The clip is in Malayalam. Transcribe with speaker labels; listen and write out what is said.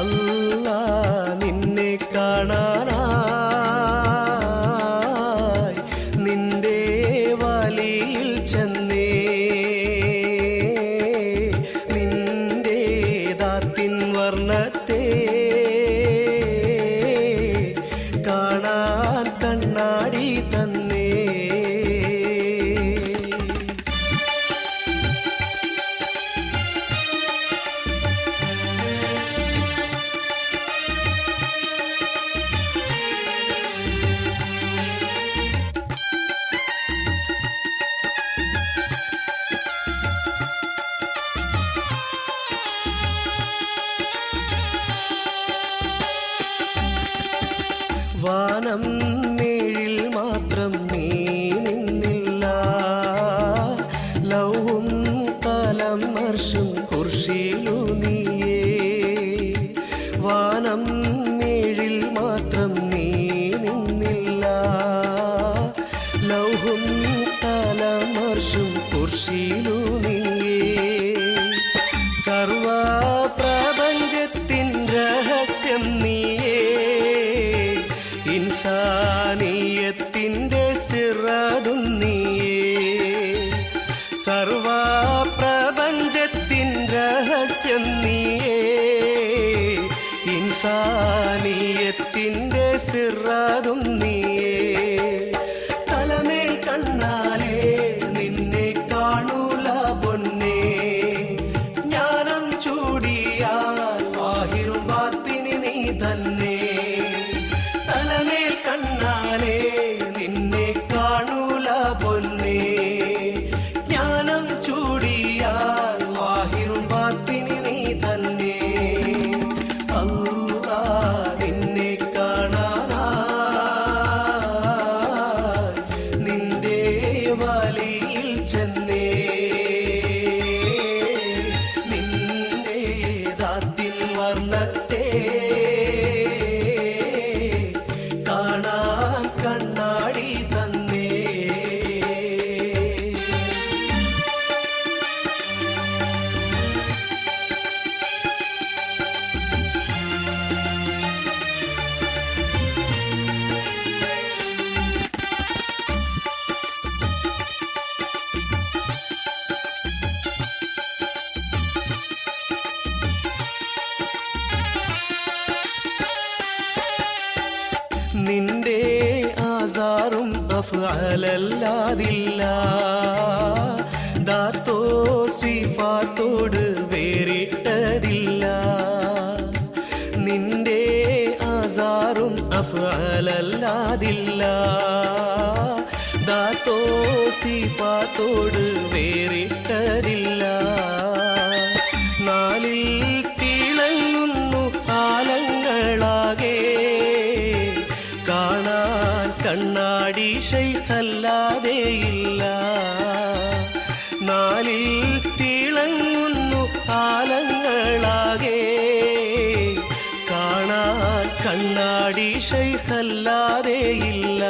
Speaker 1: Allah വാനം മേഴിൽ മാത്രം നീ നിന്നില്ല. ലൗവും തലം മർഷും കുർഷിയിലു നീയേ. വാനം മേഴിൽ മാത്രം നീ നിന്നില്ല. ലൗഹും കലം മർഷും കുർഷിയിലു നീയേ. സർവ ഇൻസാനീയത്തിന്റെ സിറതും നീയേ സർവ പ്രപഞ്ചത്തിൻ രഹസ്യം നീയേ. ഇൻസാനീയത്തിന്റെ സിറതും നിന്റെ ആസാറും അഫ്അലല്ലാതില്ല. ദാത്തോ സ്വീപാത്തോട് വേറിട്ടതില്ല. നിന്റെ ആസാറും അഫ്അലല്ലാതില്ല. ദാത്തോ സ്വീപാത്തോട് വേറിട്ടതില്ല കണ്ണാടി ഷൈഖല്ലാതെയില്ല നാലിൽ തിളങ്ങുന്നു ആലങ്ങളാകെ. കാണാൻ കണ്ണാടി ഷൈഖല്ലാതെയില്ല